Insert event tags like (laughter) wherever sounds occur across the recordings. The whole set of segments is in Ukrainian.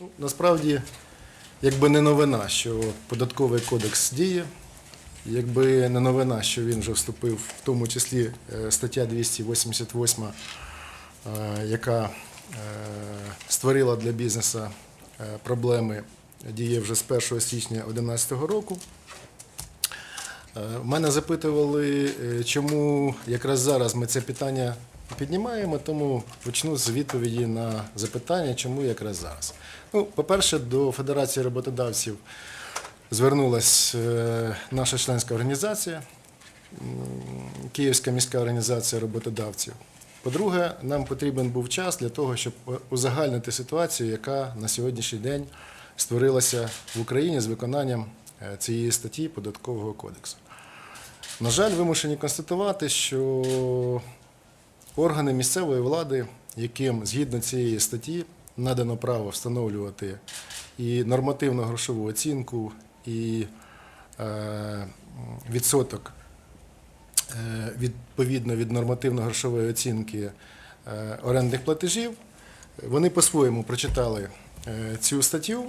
Ну, Насправді, якби не новина, що податковий кодекс діє, якби не новина, що він вже вступив, в тому числі е, стаття 288, е, яка е, створила для бізнесу проблеми, діє вже з 1 січня 2011 року. Мене запитували, чому якраз зараз ми це питання піднімаємо, тому почну з відповіді на запитання, чому якраз зараз. Ну, по-перше, до Федерації роботодавців звернулася е, наша членська організація, Київська міська організація роботодавців. По-друге, нам потрібен був час для того, щоб узагальнити ситуацію, яка на сьогоднішній день створилася в Україні з виконанням е, цієї статті Податкового кодексу. На жаль, вимушені констатувати, що органи місцевої влади, яким згідно цієї статті надано право встановлювати і нормативну грошову оцінку, і е, відсоток е, відповідно від нормативно-грошової оцінки е, орендних платежів, вони по-своєму прочитали цю статтю.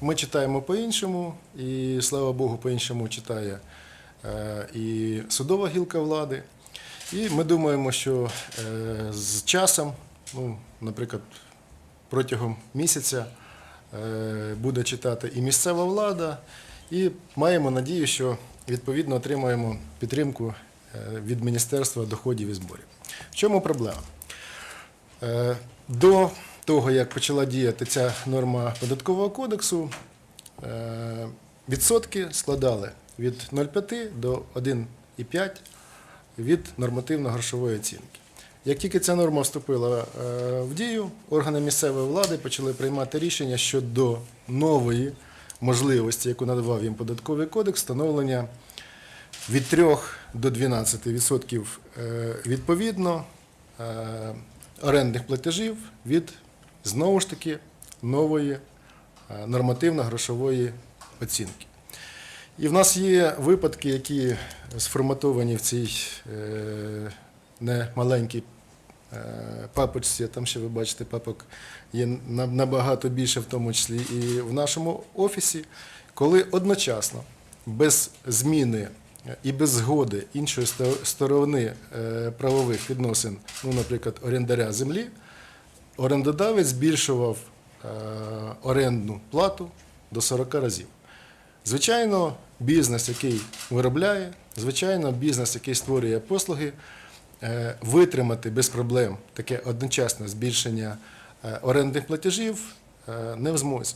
Ми читаємо по-іншому, і слава Богу, по-іншому читає і судова гілка влади. І ми думаємо, що е, з часом, ну, наприклад, протягом місяця е, буде читати і місцева влада, і маємо надію, що відповідно отримаємо підтримку е, від Міністерства доходів і зборів. В чому проблема? До того, як почала діяти ця норма податкового кодексу, відсотки складали від 0,5 до 1,5 від нормативно-грошової оцінки. Як тільки ця норма вступила е, в дію, органи місцевої влади почали приймати рішення щодо нової можливості, яку надавав їм податковий кодекс, встановлення від 3 до 12% е, відповідно е, орендних платежів від знову ж таки нової нормативно-грошової оцінки. І в нас є випадки, які сформатовані в цій е, немаленькій е, папочці. Там ще ви бачите, папок є набагато більше, в тому числі і в нашому офісі, коли одночасно, без зміни і без згоди іншої сторони е, правових відносин, ну, наприклад, орендаря землі, орендодавець збільшував е, орендну плату до 40 разів. Звичайно, бізнес, який виробляє, звичайно, бізнес, який створює послуги, е, витримати без проблем таке одночасне збільшення е, орендних платежів е, не в змозі.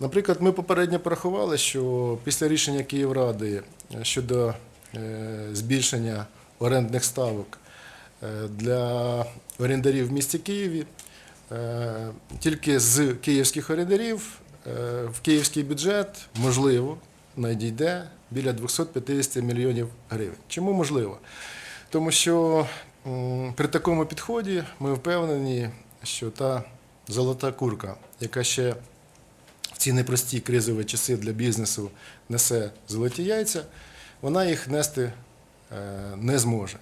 Наприклад, ми попередньо порахували, що після рішення Київради щодо збільшення орендних ставок для орендарів в місті Києві, тільки з київських орендарів в київський бюджет можливо надійде біля 250 мільйонів гривень. Чому можливо? Тому що при такому підході ми впевнені, що та золота курка, яка ще в ці непрості кризові часи для бізнесу несе золоті яйця, вона їх нести е, не зможе.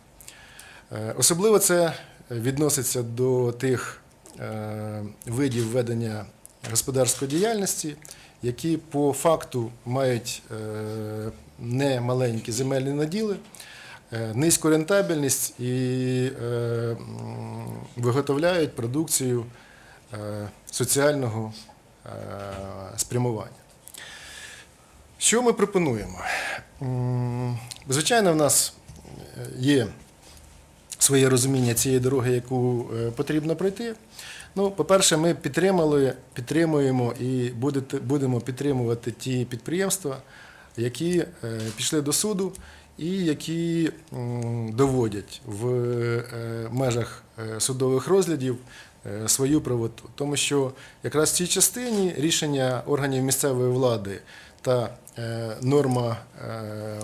Е, Особливо це відноситься до тих е, видів ведення господарської діяльності, які по факту мають е, немаленькі земельні наділи, е, низьку рентабельність і е, виготовляють продукцію соціального спрямування. Що ми пропонуємо? Звичайно, в нас є своє розуміння цієї дороги, яку потрібно пройти. Ну, по-перше, ми підтримали, підтримуємо і будемо підтримувати ті підприємства, які е, пішли до суду і які доводять в е, межах е, судових розглядів свою правоту. Тому що якраз в цій частині рішення органів місцевої влади та норма е,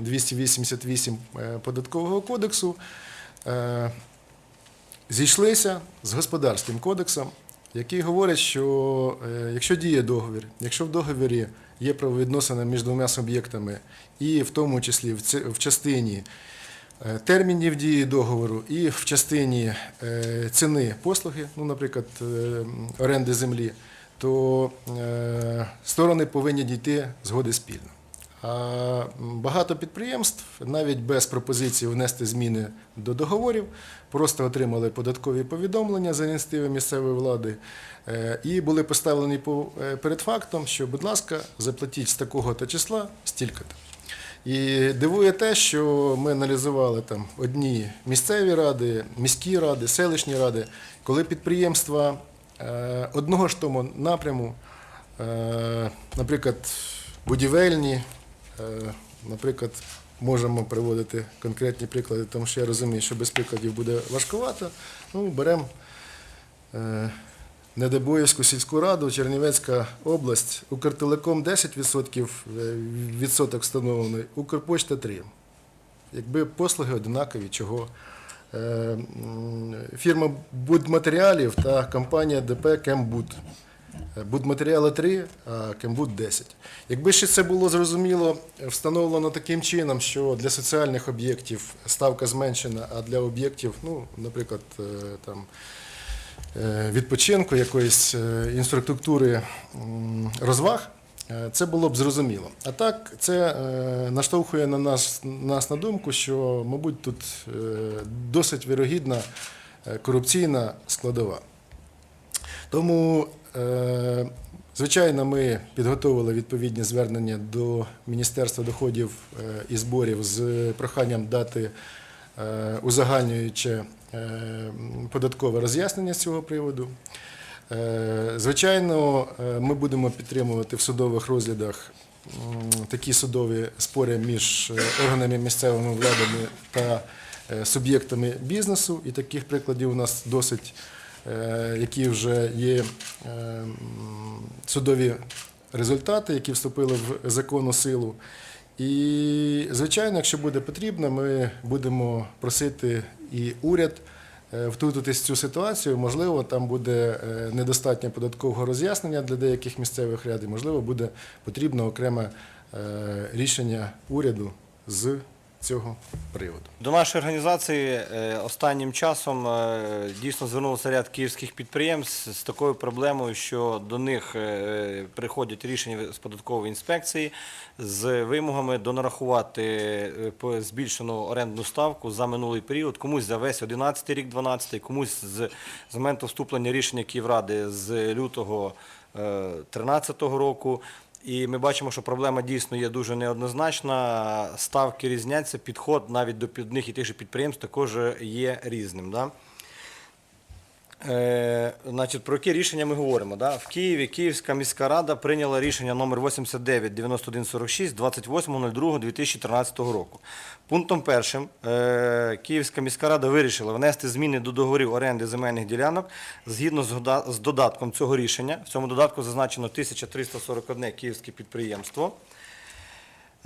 288 е, податкового кодексу зійшлися з господарським кодексом, який говорить, що е, якщо діє договір, якщо в договірі є правовідносини між двома суб'єктами, і в тому числі в частині е, термінів дії договору і в частині е, ціни послуги, ну, наприклад, оренди землі, то сторони повинні дійти згоди спільно. Багато підприємств навіть без пропозиції внести зміни до договорів просто отримали податкові повідомлення за ініціативи місцевої влади е, і були поставлені по- е, перед фактом, що, будь ласка, заплатіть з такого-то числа стільки-то. І дивує те, що ми аналізували там одні місцеві ради, міські ради, селищні ради, коли підприємства е, одного ж тому напряму, наприклад, будівельні, наприклад, можемо приводити конкретні приклади, тому що я розумію, що без прикладів буде важкувато. Ну, беремо е, Недобоївську сільську раду, Чернівецька область, Укртелеком 10% е, відсоток встановлений, Укрпочта 3%. Якби послуги однакові, чого Е, фірма Будматеріалів та компанія ДП Кембуд. Е, Будматеріали 3, а Кембуд 10. Якби ще це було зрозуміло, встановлено таким чином, що для соціальних об'єктів ставка зменшена, а для об'єктів, ну, наприклад, е, там, е, відпочинку, якоїсь інфраструктури розваг, це було б зрозуміло. А так, це наштовхує на нас, нас на думку, що, мабуть, тут досить вірогідна корупційна складова. Тому, звичайно, ми підготовили відповідні звернення до Міністерства доходів е, і зборів з проханням дати е, узагальнююче е, податкове роз'яснення з цього приводу. Е, Звичайно, е, ми будемо підтримувати в судових розглядах такі судові спори між е, органами місцевими владами та е, суб'єктами бізнесу, і таких прикладів у нас досить, е, які вже є е, судові результати, які вступили в законну силу. І, звичайно, якщо буде потрібно, ми будемо просити і уряд е, втрутитись в цю ситуацію. Можливо, там буде е, недостатньо податкового роз'яснення для деяких місцевих рядів, можливо, буде потрібно окреме е, рішення уряду з цього приводу. До нашої організації е, останнім часом е, дійсно звернулося ряд київських підприємств з такою проблемою, що до них е, приходять рішення з податкової інспекції з вимогами донарахувати збільшену орендну ставку за минулий період, комусь за весь 11 рік, 12, комусь з, з моменту вступлення рішення Київради з лютого 2013 року. І ми бачимо, що проблема дійсно є дуже неоднозначна. Ставки різняться, підход навіть до одних і тих же підприємств також є різним. Да? Е, значить, про яке рішення ми говоримо? Да? В Києві Київська міська рада прийняла рішення номер 89 9146 28.02.2013 року. Пунктом першим е, Київська міська рада вирішила внести зміни до договорів оренди земельних ділянок згідно з додатком цього рішення. В цьому додатку зазначено 1341 київське підприємство.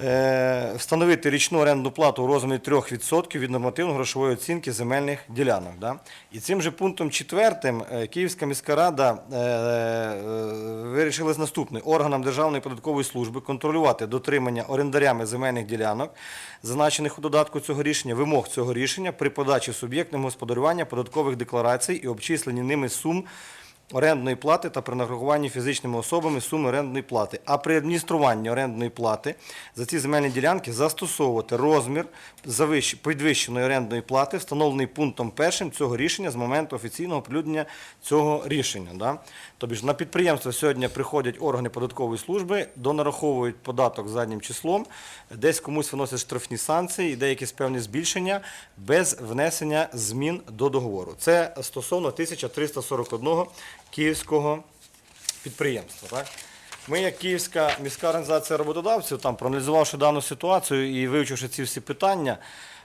Е, встановити річну орендну плату у розмірі 3% від нормативно-грошової оцінки земельних ділянок. І цим же пунктом четвертим е, Київська міська рада е, вирішила наступне. Органам Державної податкової служби контролювати дотримання орендарями земельних ділянок, зазначених у додатку цього рішення, вимог цього рішення при подачі суб'єктним господарювання податкових декларацій і обчисленні ними сум орендної плати та при нарахуванні фізичними особами суми орендної плати. А при адмініструванні орендної плати за ці земельні ділянки застосовувати розмір підвищеної орендної плати, встановлений пунктом першим цього рішення з моменту офіційного оприлюднення цього рішення. Да? Тобто ж на підприємство сьогодні приходять органи податкової служби, донараховують податок заднім числом, десь комусь виносять штрафні санкції і деякі певні збільшення без внесення змін до договору. Це стосовно 1341 київського підприємства. Так? Ми, як Київська міська організація роботодавців, там проаналізувавши дану ситуацію і вивчивши ці всі питання,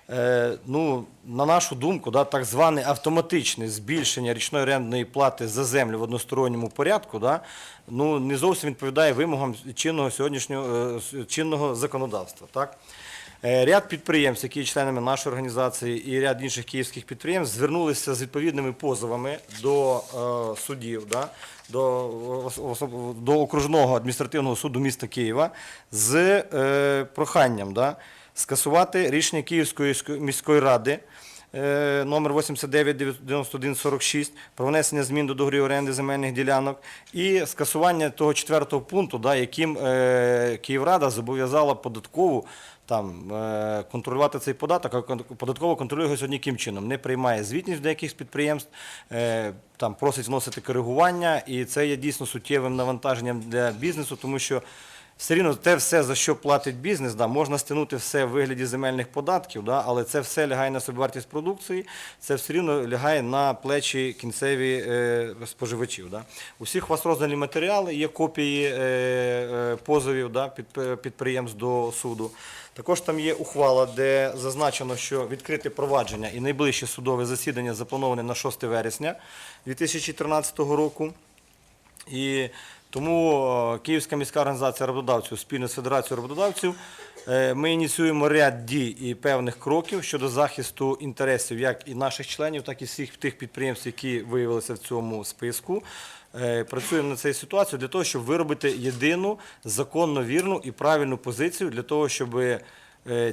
е, ну, на нашу думку, да, так зване автоматичне збільшення річної орендної плати за землю в односторонньому порядку, да, ну, не зовсім відповідає вимогам чинного сьогоднішнього е, чинного законодавства. Так? Е, Ряд підприємств, які є членами нашої організації, і ряд інших київських підприємств звернулися з відповідними позовами до е, судів, да, до, до окружного адміністративного суду міста Києва з е, проханням да, скасувати рішення Київської міської ради е, номер 899146 про внесення змін до договорів оренди земельних ділянок і скасування того четвертого пункту, да, яким е, Київрада зобов'язала податкову там, е, контролювати цей податок, а податково контролює сьогодні яким чином? Не приймає звітність деяких підприємств, е, там, просить вносити коригування, і це є дійсно суттєвим навантаженням для бізнесу, тому що все рівно те все, за що платить бізнес, да, можна стягнути все в вигляді земельних податків, да, але це все лягає на собівартість продукції, це все рівно лягає на плечі кінцеві е, споживачів. Да. У у вас роздані матеріали, є копії е, е, позовів да, під, підприємств до суду. Також там є ухвала, де зазначено, що відкрите провадження і найближче судове засідання заплановане на 6 вересня 2013 року. І тому е, Київська міська організація роботодавців спільно з Федерацією роботодавців е, ми ініціюємо ряд дій і певних кроків щодо захисту інтересів як і наших членів, так і всіх тих підприємств, які виявилися в цьому списку. Е, Працюємо над цією ситуацією для того, щоб виробити єдину законно вірну і правильну позицію для того, щоб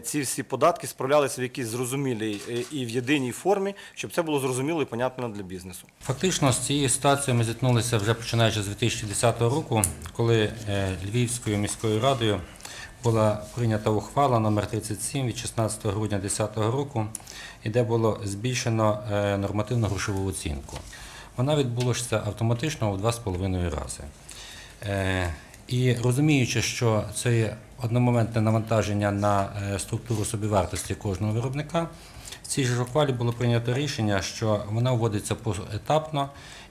ці всі податки справлялися в якійсь зрозумілій е, і в єдиній формі, щоб це було зрозуміло і понятно для бізнесу. Фактично з цією ситуацією ми зіткнулися вже починаючи з 2010 року, коли е, Львівською міською радою була прийнята ухвала номер 37 від 16 грудня 2010 року, і де було збільшено е, нормативну грошову оцінку. Вона відбулася автоматично в 2,5 рази. Е, І розуміючи, що це є одномоментне навантаження на е, структуру собівартості кожного виробника, в цій ж ухвалі було прийнято рішення, що вона вводиться поетапно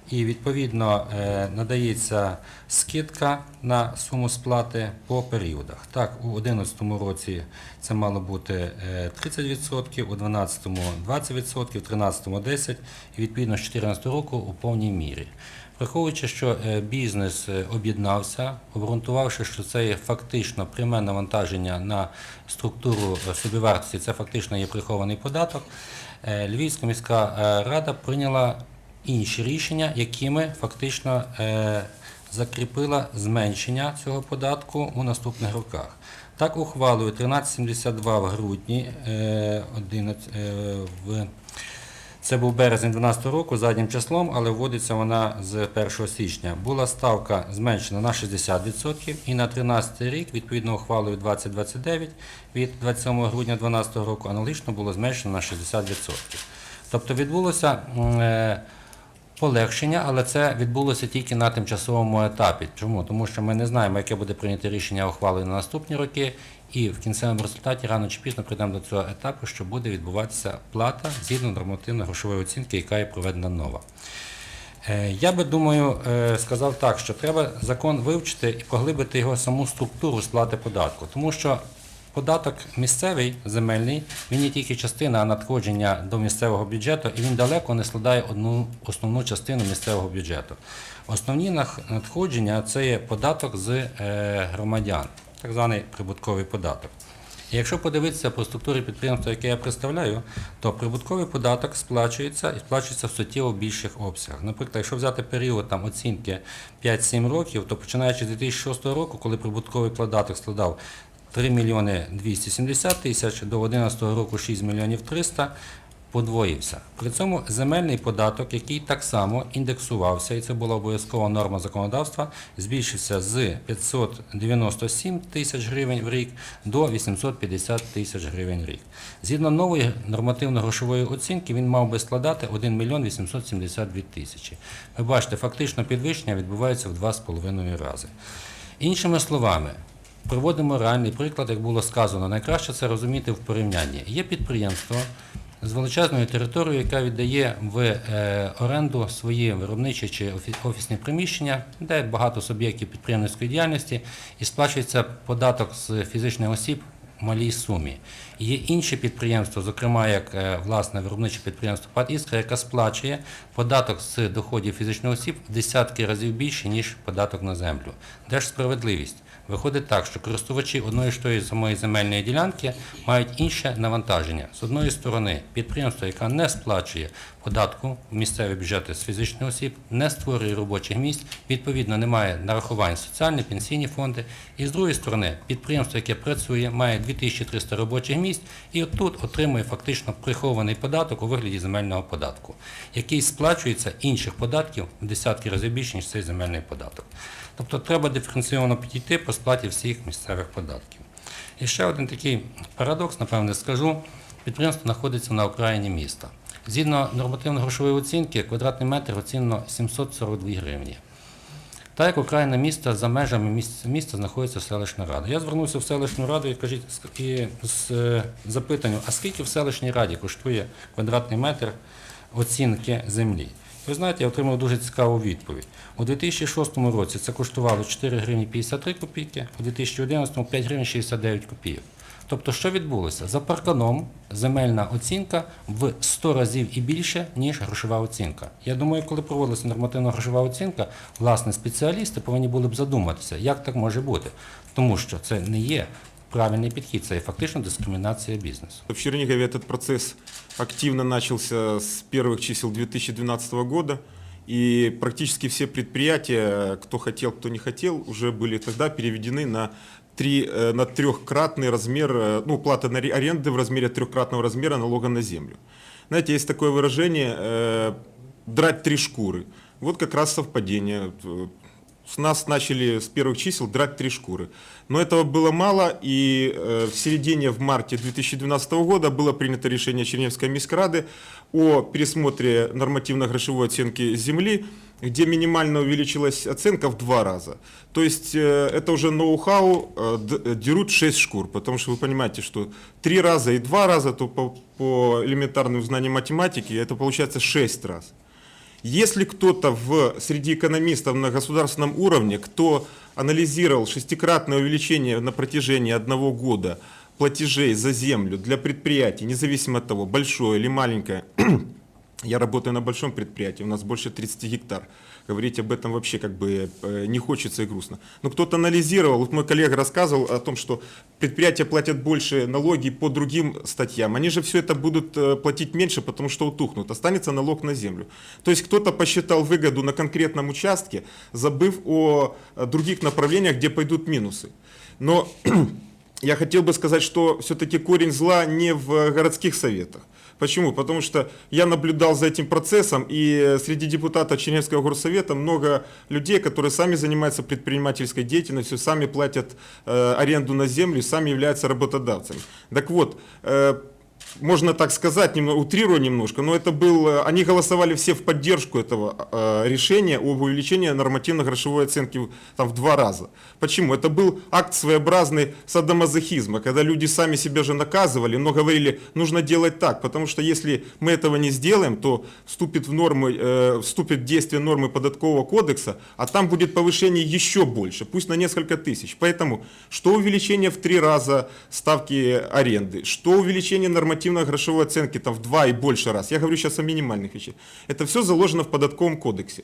і відповідно е, надається скидка на суму сплати по періодах. Так, у 2011 році це мало бути е, 30%, у 2012 – 20%, у 2013 – 10% і відповідно з 2014 року у повній мірі. Враховуючи, що е, бізнес е, об'єднався, обґрунтувавши, що це є фактично пряме навантаження на структуру е, собівартості, це фактично є прихований податок, Львівська міська рада прийняла інші рішення, якими фактично закріпила зменшення цього податку у наступних роках. Так, ухвалою 1372 в грудні е, 11, е, в це був березень 2012 року заднім числом, але вводиться вона з 1 січня. Була ставка зменшена на 60% і на 13 рік, відповідно ухвалою 2029 від 27 грудня 2012 року, аналогічно було зменшено на 60%. Тобто відбулося е, полегшення, але це відбулося тільки на тимчасовому етапі. Чому? Тому що ми не знаємо, яке буде прийняте рішення ухвали на наступні роки, і в кінцевому результаті рано чи пізно прийдемо до цього етапу, що буде відбуватися плата згідно нормативно-грошової оцінки, яка є проведена нова. Е, Я би думаю, е, сказав так, що треба закон вивчити і поглибити його саму структуру сплати податку, тому що податок місцевий земельний, він є тільки частина надходження до місцевого бюджету, і він далеко не складає одну основну частину місцевого бюджету. Основні надходження це є податок з е, громадян, так званий прибутковий податок. І якщо подивитися по структурі підприємства, яке я представляю, то прибутковий податок сплачується і сплачується в суттєво більших обсягах. Наприклад, якщо взяти період там, оцінки 5-7 років, то починаючи з 2006 року, коли прибутковий податок складав 3 мільйони 270 тисяч, до 2011 року 6 мільйонів 300, подвоївся. При цьому земельний податок, який так само індексувався, і це була обов'язкова норма законодавства, збільшився з 597 тисяч гривень в рік до 850 тисяч гривень в рік. Згідно нової нормативно-грошової оцінки, він мав би складати 1 мільйон 872 тисячі. Ви бачите, фактично підвищення відбувається в 2,5 рази. Іншими словами, Приводимо реальний приклад, як було сказано. Найкраще це розуміти в порівнянні. Є підприємство з величезною територією, яка віддає в е, оренду свої виробничі чи офі- офісні приміщення, де багато суб'єктів підприємницької діяльності, і сплачується податок з фізичних осіб в малій сумі. Є інші підприємства, зокрема як е, власне виробниче підприємство ПАД «Іскра», яка сплачує податок з доходів фізичних осіб в десятки разів більше, ніж податок на землю. Де ж справедливість? Виходить так, що користувачі одної ж тої самої земельної ділянки мають інше навантаження. З одної сторони, підприємство, яке не сплачує податку в місцеві бюджети з фізичних осіб, не створює робочих місць, відповідно, не має нарахувань соціальні пенсійні фонди. І з другої сторони, підприємство, яке працює, має 2300 робочих місць і отут отримує фактично прихований податок у вигляді земельного податку, який сплачується інших податків в десятки разів більше, ніж цей земельний податок. Тобто треба диференційовано підійти сплаті всіх місцевих податків. І ще один такий парадокс, напевне, скажу. Підприємство знаходиться на окраїні міста. Згідно нормативно-грошової оцінки, квадратний метр оцінено 742 гривні. Так як окраїна міста за межами міста, знаходиться селищна рада. Я звернувся в селищну раду і кажіть з е, запитанням, а скільки в селищній раді коштує квадратний метр оцінки землі? Ви знаєте, я отримав дуже цікаву відповідь. У 2006 році це коштувало 4 гривні 53 копійки, у 2011 – 5 гривень 69 копійок. Тобто, що відбулося? За парканом земельна оцінка в 100 разів і більше, ніж грошова оцінка. Я думаю, коли проводилася нормативна грошова оцінка, власне, спеціалісти повинні були б задуматися, як так може бути. Тому що це не є правильний підхід, це є фактично дискримінація бізнесу. В Чернигове этот процесс активно начался с первых чисел 2012 года, и практически все предприятия, кто хотел, кто не хотел, уже были тогда переведены на три, э, на трехкратный размер, э, ну, плата на ре- аренды в размере трехкратного размера налога на землю. Знаете, есть такое выражение э, «драть три шкуры». Вот как раз совпадение. Э, С нас начали с первых чисел драть три шкуры. Но этого было мало, и э, в середине, в марте 2012 года было принято решение Черневской міськради о пересмотре нормативно-грошевой оценки земли, где минимально увеличилась оценка в два раза. То есть э, это уже ноу-хау, э, д- дерут 6 шкур, потому что вы понимаете, что три раза и два раза, то по, по элементарным знаниям математики это получается 6 раз. Если кто-то в, среди экономистов на государственном уровне, кто анализировал шестикратное увеличение на протяжении одного года платежей за землю для предприятий, независимо от того, большое или маленькое, (clears throat) я работаю на большом предприятии, у нас больше 30 гектар. Говорить об этом вообще как бы э, не хочется и грустно. Но кто-то анализировал, вот мой коллега рассказывал о том, что предприятия платят больше налоги по другим статьям. Они же все это будут э, платить меньше, потому что утухнут. Останется налог на землю. То есть кто-то посчитал выгоду на конкретном участке, забыв о э, других направлениях, где пойдут минусы. Но (clears throat) я хотел бы сказать, что все-таки корень зла не в городских советах. Почему? Потому что я наблюдал за этим процессом, и среди депутатов Черневского горсовета много людей, которые сами занимаются предпринимательской деятельностью, сами платят э, аренду на землю, сами являются работодавцами. Так вот, э, можно так сказать, немного, утрирую немножко, но это был, э, они голосовали все в поддержку этого э, решения об увеличении нормативно-грошевой оценки там, в два раза. Почему? Это был акт своеобразный садомазохизма, когда люди сами себя же наказывали, но говорили, нужно делать так, потому что если мы этого не сделаем, то вступит в, нормы, э, вступит в действие нормы податкового кодекса, а там будет повышение еще больше, пусть на несколько тысяч. Поэтому что увеличение в три раза ставки аренды, что увеличение нормативно-грошевой оценки там, в два и больше раз, я говорю сейчас о минимальных вещах, это все заложено в податковом кодексе.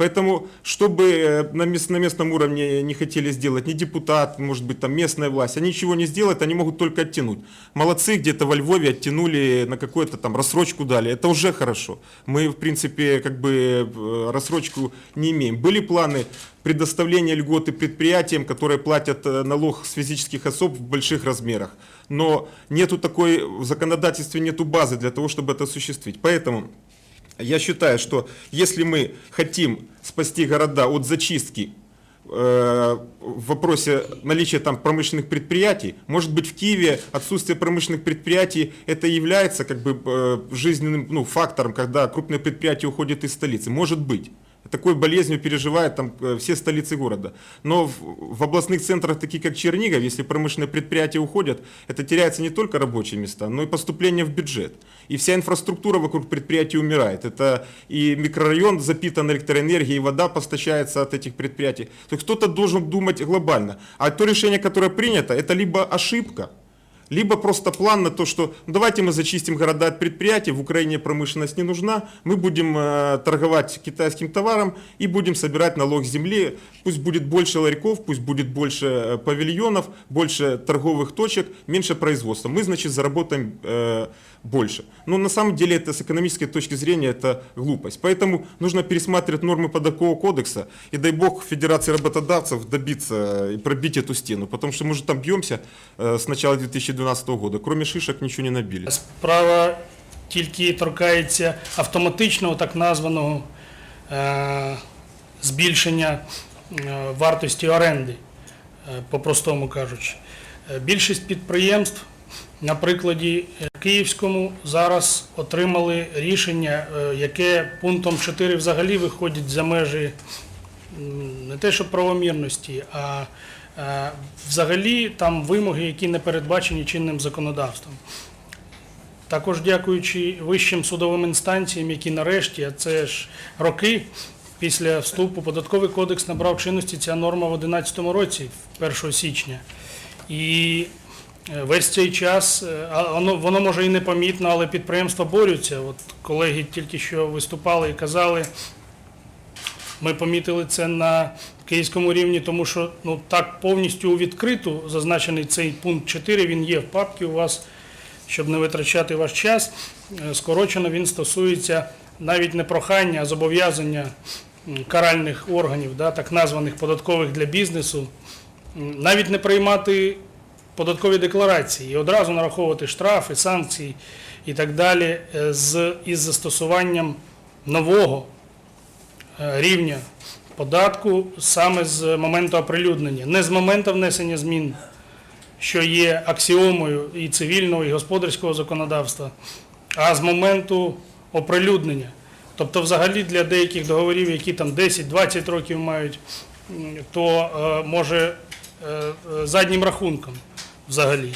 Поэтому, чтобы э, на, мест- на местном уровне не хотели сделать ни депутат, может быть, там местная власть, они ничего не сделают, они могут только оттянуть. Молодцы, где-то во Львове оттянули на какую-то там рассрочку дали, это уже хорошо. Мы, в принципе, как бы э, рассрочку не имеем. Были планы предоставления льготы предприятиям, которые платят э, налог с физических особ в больших размерах. Но нету такой, в законодательстве нету базы для того, чтобы это осуществить. Поэтому я считаю, что если мы хотим спасти города от зачистки э, в вопросе наличия там промышленных предприятий, может быть в Киеве отсутствие промышленных предприятий это является как бы э, жизненным ну, фактором, когда крупные предприятия уходят из столицы, может быть. Такой болезнью переживают там э, все столицы города. Но в, в областных центрах, таких как Чернигов, если промышленные предприятия уходят, это теряются не только рабочие места, но и поступление в бюджет. И вся инфраструктура вокруг предприятий умирает. Это и микрорайон запитан электроэнергией, и вода поставляется от этих предприятий. То есть кто-то должен думать глобально. А то решение, которое принято, это либо ошибка, Либо просто план на то, что ну, давайте мы зачистим города от предприятий, в Украине промышленность не нужна, мы будем э, торговать китайским товаром и будем собирать налог с земли. Пусть будет больше ларьков, пусть будет больше э, павильонов, больше торговых точек, меньше производства. Мы, значит, заработаем э, больше. Но на самом деле это с экономической точки зрения это глупость. Поэтому нужно пересматривать нормы подокового кодекса и дай бог Федерации работодавцев добиться и пробить эту стену. Потому что мы же там бьемся э, с начала 2012 года. Кроме шишек ничего не набили. Справа тільки торкається автоматичного так названого е, збільшення е, вартості оренди, е, по-простому кажучи. Е, Більшість підприємств на прикладі е, Київському зараз отримали рішення, е, яке пунктом 4 взагалі виходить за межі не те, що правомірності, а е, взагалі там вимоги, які не передбачені чинним законодавством. Також дякуючи вищим судовим інстанціям, які нарешті, а це ж роки після вступу, податковий кодекс набрав чинності ця норма в 2011 році, 1 січня. І весь цей час, е, воно, воно може і непомітно, але підприємства борються. От колеги тільки що виступали і казали, ми помітили це на київському рівні, тому що ну, так повністю у відкриту зазначений цей пункт 4, він є в папці у вас щоб не витрачати ваш час. Е, Скорочено він стосується навіть не прохання, а зобов'язання каральних органів, да, так названих податкових для бізнесу, навіть не приймати податкові декларації і одразу нараховувати штрафи, санкції і так далі е, з, із застосуванням нового е, рівня податку саме з моменту оприлюднення, не з моменту внесення змін що є аксіомою і цивільного, і господарського законодавства, а з моменту оприлюднення. Тобто, взагалі для деяких договорів, які там 10-20 років мають, то е, може заднім рахунком взагалі.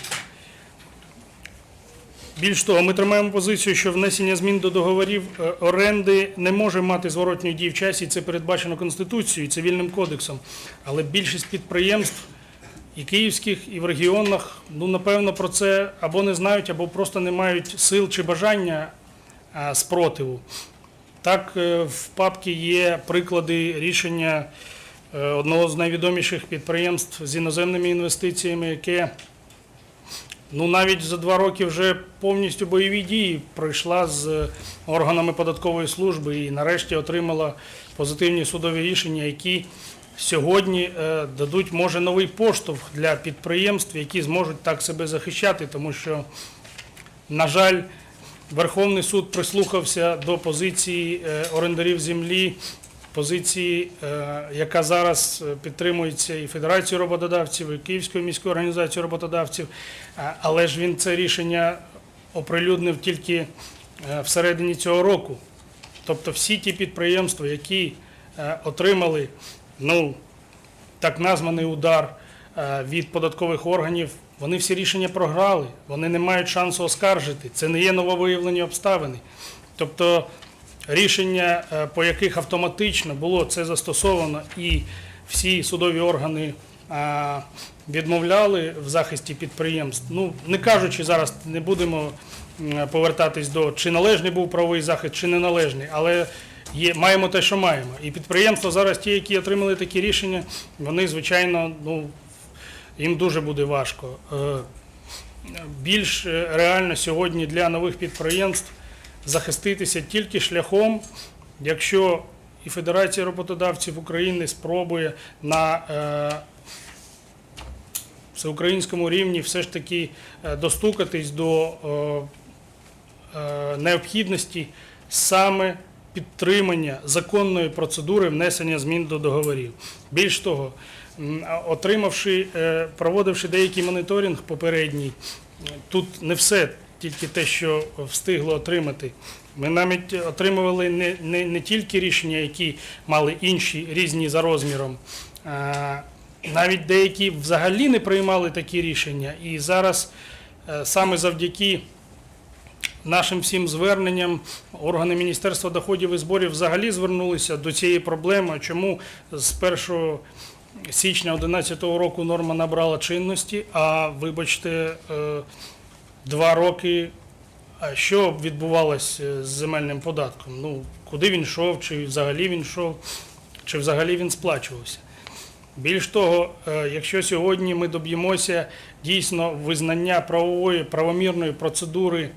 Більш того, ми тримаємо позицію, що внесення змін до договорів е, оренди не може мати зворотньої дії в часі, це передбачено Конституцією і цивільним кодексом. Але більшість підприємств і київських, і в регіонах, ну напевно, про це або не знають, або просто не мають сил чи бажання спротиву. Так, е, в папці є приклади рішення е, одного з найвідоміших підприємств з іноземними інвестиціями, яке ну, навіть за два роки вже повністю бойові дії пройшла з органами податкової служби і нарешті отримала позитивні судові рішення, які сьогодні е, дадуть, може, новий поштовх для підприємств, які зможуть так себе захищати, тому що, на жаль, Верховний суд прислухався до позиції е, орендарів землі, позиції, е, яка зараз е, підтримується і Федерацією роботодавців, і Київською міською організацією роботодавців, Е, але ж він це рішення оприлюднив тільки всередині цього року. Тобто всі ті підприємства, які отримали ну, так названий удар від податкових органів, вони всі рішення програли, вони не мають шансу оскаржити. Це не є нововиявлені обставини. Тобто рішення, е, по яких автоматично було це застосовано, і всі судові органи е, відмовляли в захисті підприємств. Ну, не кажучи зараз, не будемо повертатись до чи належний був правовий захист, чи неналежний, але є, маємо те, що маємо. І підприємства зараз, ті, які отримали такі рішення, вони, звичайно, ну, їм дуже буде важко. Е, Більш реально сьогодні для нових підприємств захиститися тільки шляхом, якщо і Федерація роботодавців України спробує на е, всеукраїнському рівні все ж таки е, достукатись до е, необхідності саме підтримання законної процедури внесення змін до договорів. Більш того, отримавши, проводивши деякий моніторинг попередній, тут не все, тільки те, що встигло отримати. Ми навіть отримували не, не, не тільки рішення, які мали інші різні за розміром, а навіть деякі взагалі не приймали такі рішення. І зараз е, саме завдяки нашим всім зверненням органи Міністерства доходів і зборів взагалі звернулися до цієї проблеми. Чому з 1 січня 2011 року норма набрала чинності, а вибачте, е, два роки. А що відбувалося з земельним податком? Ну, куди він йшов, чи взагалі він йшов, чи взагалі він сплачувався? Більш того, е, якщо сьогодні ми доб'ємося дійсно визнання правової правомірної процедури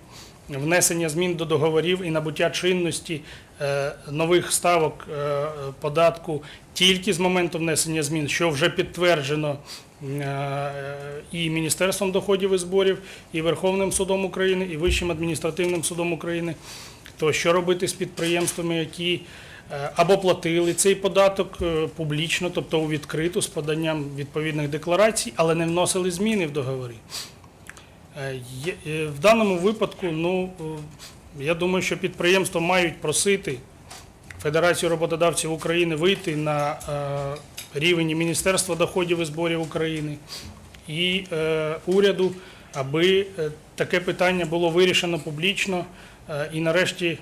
внесення змін до договорів і набуття чинності е, нових ставок е, податку тільки з моменту внесення змін, що вже підтверджено е, і Міністерством доходів і зборів, і Верховним судом України, і Вищим адміністративним судом України, то що робити з підприємствами, які е, або платили цей податок е, публічно, тобто у відкриту з поданням відповідних декларацій, але не вносили зміни в договори. Е, В даному випадку, ну, я думаю, що підприємства мають просити Федерацію роботодавців України вийти на рівень Міністерства доходів і зборів України і е, уряду, аби е, таке питання було вирішено публічно е, і нарешті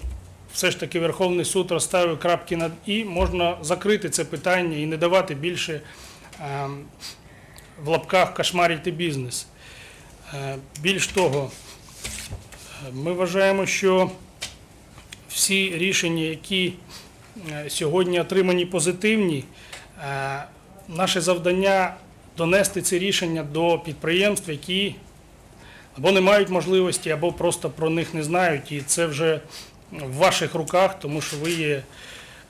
все ж таки Верховний суд розставив крапки над і можна закрити це питання і не давати більше е, в лапках кошмарити бізнес. Е, Більш того, ми вважаємо, що всі рішення, які сьогодні отримані позитивні, наше завдання донести ці рішення до підприємств, які або не мають можливості, або просто про них не знають. І це вже в ваших руках, тому що ви є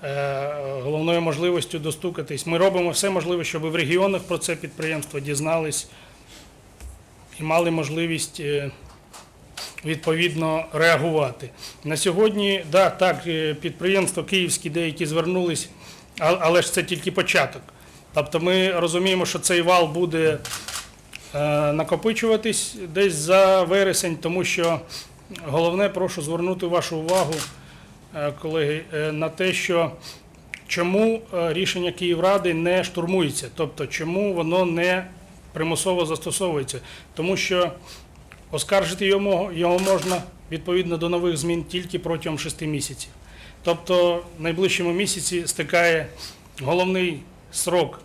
е, головною можливістю достукатись. Ми робимо все можливе, щоб в регіонах про це підприємство дізнались і мали можливість е, відповідно реагувати. На сьогодні, да, так, е, підприємства київські деякі звернулись, але ж це тільки початок. Тобто ми розуміємо, що цей вал буде е, накопичуватись десь за вересень, тому що головне, прошу звернути вашу увагу, е, колеги, е, на те, що чому рішення Київради не штурмується, тобто чому воно не примусово застосовується. Тому що оскаржити його, можна відповідно до нових змін тільки протягом 6 місяців. Тобто в найближчому місяці стикає головний срок,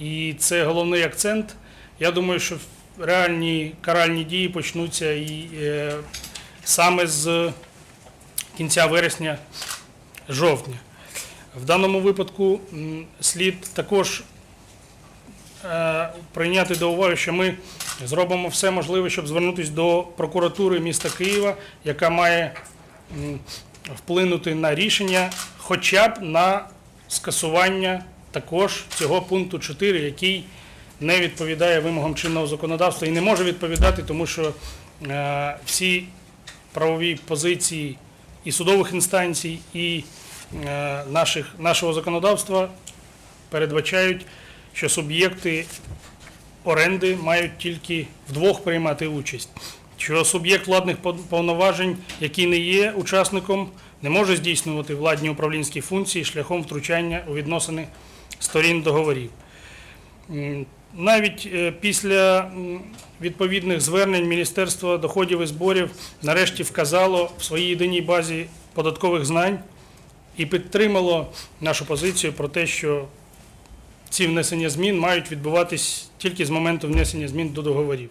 і це головний акцент. Я думаю, що реальні каральні дії почнуться і е, саме з кінця вересня, жовтня. В даному випадку слід також е, прийняти до уваги, що ми зробимо все можливе, щоб звернутися до прокуратури міста Києва, яка має вплинути на рішення, хоча б на скасування також цього пункту 4, який не відповідає вимогам чинного законодавства і не може відповідати, тому що е, всі правові позиції і судових інстанцій, і е, наших, нашого законодавства передбачають, що суб'єкти оренди мають тільки вдвох приймати участь. Що суб'єкт владних повноважень, який не є учасником, не може здійснювати владні управлінські функції шляхом втручання у відносини сторін договорів. Навіть е, після відповідних звернень Міністерство доходів і зборів нарешті вказало в своїй єдиній базі податкових знань і підтримало нашу позицію про те, що ці внесення змін мають відбуватись тільки з моменту внесення змін до договорів.